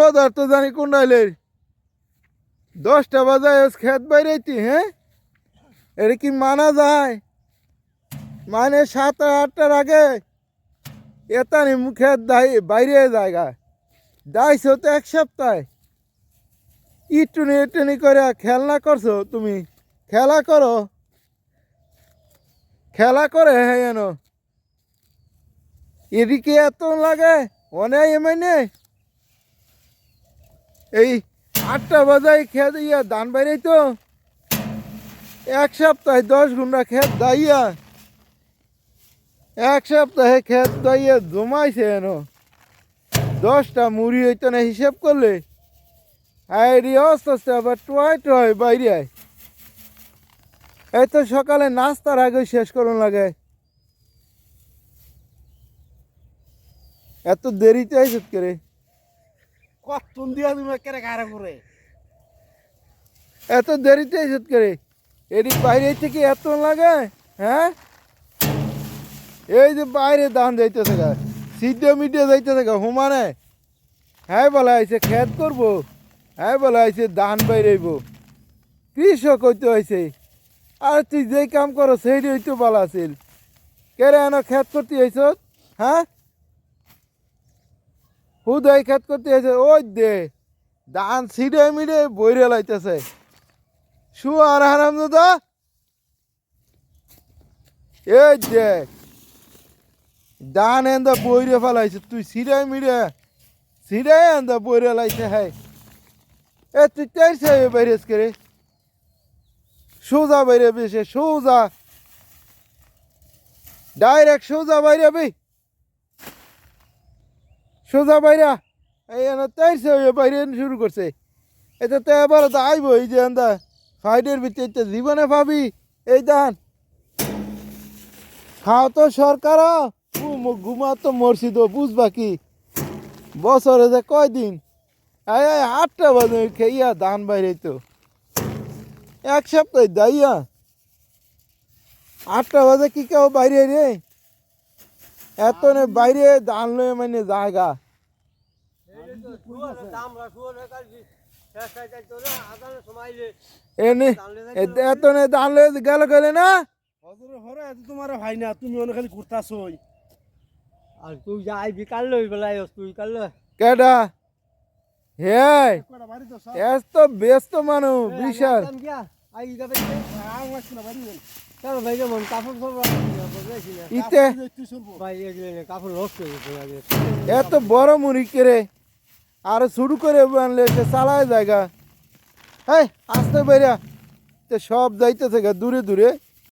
পদার্থ জানি কোনডাইলে দশটা বাজায় খেত বাইরেছি হ্যাঁ? এটা কি মানা যায়? মানে সাত আটটার আগে এতানি মুখে বাইরে জায়গা। দাইছো তো এক সপ্তাহে। ইটুনি ইটুনি করে খেলনা করছ তুমি? খেলা করো। খেলা করে হ্যাঁ যেন এদিকে এত লাগে, অনেক এমনি। এই আটটা বাজায় খেত ইয়া ধান বাইরে তো এক সপ্তাহে দশ ঘণ্টা খেত দাইয়া। এক সপ্তাহে খেত দাইয়া জমাইছে এন। দশটা মুড়ি হইতো না হিসেব করলে। আইডি আস্তে আস্তে আবার টয় টয় বাইরে আয় এই তো সকালে নাস্তার আগে শেষ করুন লাগে। এত দেরিতে আইসত করে? কতক্ষণ দিয়া তুমি কেরে গাড়া করে এত দেরিতে আইসত করে? এদিক বাইরে থেকে এত লাগে? হ্যাঁ? এই যে বাইরে দান যাইতেছে গা, সিদ্ধে মিডে যাইতেছে গা, হুমানে। হ্যাঁ বলা আইছে, খেত করব। হ্যাঁ বলা আইছে, ধান বাইরেইব। কৃষক হইতে হয়েছে আর তুই যেই কাম করো সেই হইতে বলা আছিল। কেরে এন খেত করতে হয়েছ হ্যাঁ? হুদাই খেত করতে হয়েছে ওই দে ধান ছিঁড়ে মিড়ে বইরে লাইতেছে। শু আর হারাম দাদা। এই দেখ ডান এন্দা বইরে ফেলাইছে, তুই সিরাই মিড়ে সিরাই এন্দা বইরে লাইছে হ্যাঁ এ তুই চাইছে বাইরেস করে সোজা বাইরে বেশে সোজা। ডাইরেক্ট সোজা বাইরে বি। সোজা বাইরা। এই তাইছে বাইরে শুরু করছে। এটা তো এবার তো আইব, এই যে এন্দা ফাইডের ভিতরে জীবনে ভাবি এই দান। খাও তো সরকার ঘুমা তো তো, বুঝবা কি? বছরে যে কয়দিন? এই আটটা বাজে খেয়া ধান বাইরে তো। এক সপ্তাহ দাইয়া। আটটা বাজে কি কেউ বাইরে রে এত নে বাইরে ধান লয়ে মানে জায়গা। এ- এত নে ধান লয়ে গেল গেলে না? হজরে হরে এত তোমার ভাই না তুমি অনেক খালি ঘুরতাছই। আর তুই যাই বিকাল লই বেলায় তুই কাল কেডা? হে এত ব্যস্ত মানুষ বিশাল। আই না বাড়ি চলো ভাই যেমন কাপড় সব বলেছি না ইতে তুই শুনব ভাই কাপড় নষ্ট হয়ে গেছে এত বড় মুড়ি কেড়ে আর শুরু করে আনলে সে চালায় জায়গা। হ্যাঁ আসতে পারিয়া সব যাইতে থাকে দূরে দূরে।